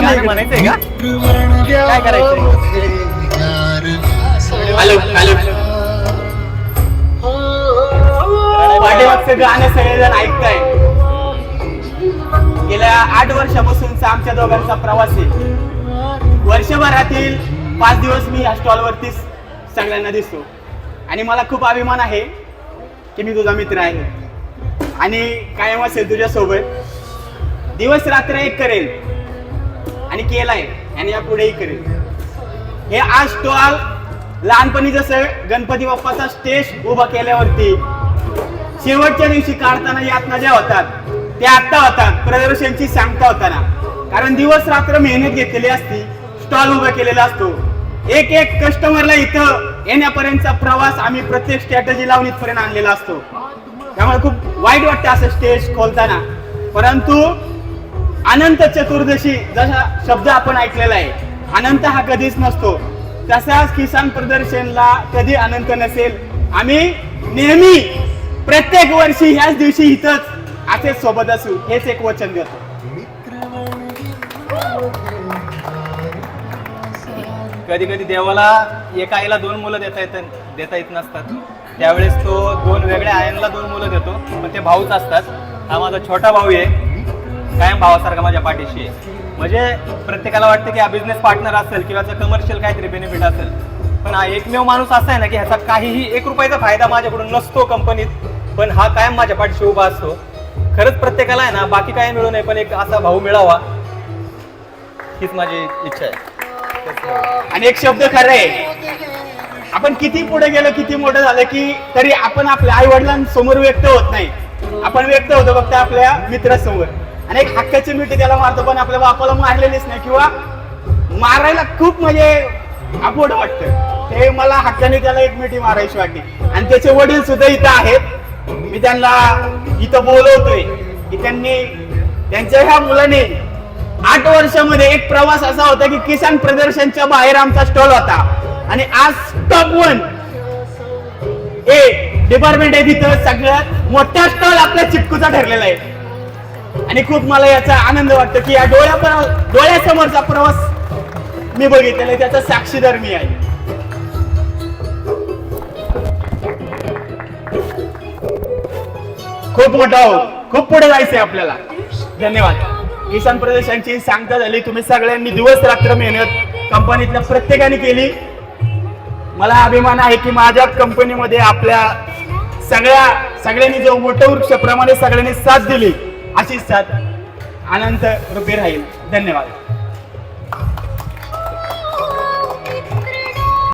म्हणायचंय का? काय करायचंय? Hello hello. पाठीमागचं गाणं सगळेजण ऐकताय. गेल्या आठ वर्षापासूनचा आमच्या दोघांचा प्रवास आहे. वर्षभरातील पाच दिवस मी या स्टॉलवरतीच सगळ्यांना दिसतो. आणि मला खूप अभिमान आहे की मी तुझा मित्र आहे. आणि कायम असेल तुझ्यासोबत. दिवस रात्र एक करेल. आणि केलाय. आणि यापुढेही करेल. हे आज स्टॉल लहानपणी जसं गणपती बाप्पाचा स्टेज उभा केल्यावरती शेवटच्या दिवशी काढताना यातना ज्या होतात. त्या आत्ता होतात. प्रदर्शनची सांगता होताना. कारण दिवस रात्र मेहनत घेतलेली असती स्टॉल उभा केलेला असतो. एक एक कस्टमरला इथं येण्यापर्यंतचा प्रवास आम्ही प्रत्येक स्ट्रॅटजी लावून इथपर्यंत आणलेला असतो. त्यामुळे खूप वाईट वाटतं असं स्टेज खोलताना. परंतु अनंत चतुर्दशी जसा शब्द आपण ऐकलेला आहे अनंत हा कधीच नसतो. तसाच किसान प्रदर्शनला कधी अनंत नसेल आम्ही नेहमी प्रत्येक वर्षी ह्याच दिवशी इथंच असेच सोबत असू हेच एक वचन देतो. कधी कधी देवाला एका आईला दोन मुलं देता येत देता येत नसतात. त्यावेळेस तो दोन वेगळ्या आयांना दोन मुलं देतो पण ते भाऊच असतात. हा माझा छोटा भाऊ आहे. कायम भावासारखा माझ्या पाठीशी आहे. म्हणजे प्रत्येकाला वाटतं की हा बिझनेस पार्टनर असेल किंवा कमर्शियल काहीतरी बेनिफिट असेल. पण हा एकमेव माणूस असा आहे ना की ह्याचा काहीही एक रुपयाचा फायदा माझ्याकडून नसतो कंपनीत पण हा कायम माझ्या पाठीशी उभा असतो. खरंच प्रत्येकाला आहे ना बाकी काय मिळू नये पण एक असा भाऊ मिळावा. हीच माझी इच्छा आहे. आणि एक शब्द खरं आहे. आपण किती पुढे गेलो किती मोठं झालं की तरी आपण आपल्या आई वडिलांसमोर व्यक्त होत नाही. आपण व्यक्त होतो फक्त आपल्या मित्रासमोर. आणि एक हक्काची मिठी त्याला मारतो पण आपल्या बापाला मारलेलीच नाही. किंवा मारायला खूप म्हणजे अपोड वाटतं. ते मला हक्काने त्याला एक मिठी मारायची वाटली. आणि त्याचे वडील सुद्धा इथं आहेत. मी त्यांना इथं बोलवतोय की त्यांनी त्यांच्या ह्या मुलाने आठ वर्षामध्ये एक प्रवास असा होता की किसान प्रदर्शनच्या बाहेर आमचा स्टॉल होता. आणि आज टॉप वन ए डिपार्टमेंट आहे तिथं सगळ्यात मोठा स्टॉल आपल्या चिटकूचा ठरलेला आहे. आणि खूप मला याचा आनंद वाटतो की या डोळ्या डोळ्यासमोरचा प्रवास मी बघितलेला त्याचा साक्षीदार मी आहे. खूप मोठा हो खूप पुढे जायचंय आपल्याला. धन्यवाद. किसान प्रदेशांची सांगता झाली. तुम्ही सगळ्यांनी दिवस रात्र मेहनत कंपनीतल्या प्रत्येकाने केली. मला अभिमान आहे की माझ्या कंपनीमध्ये आपल्या सगळ्या सगळ्यांनी जो वटवृक्षाप्रमाणे सगळ्यांनी साथ दिली. अशीच साथ अनंत रूपी राहील. धन्यवाद.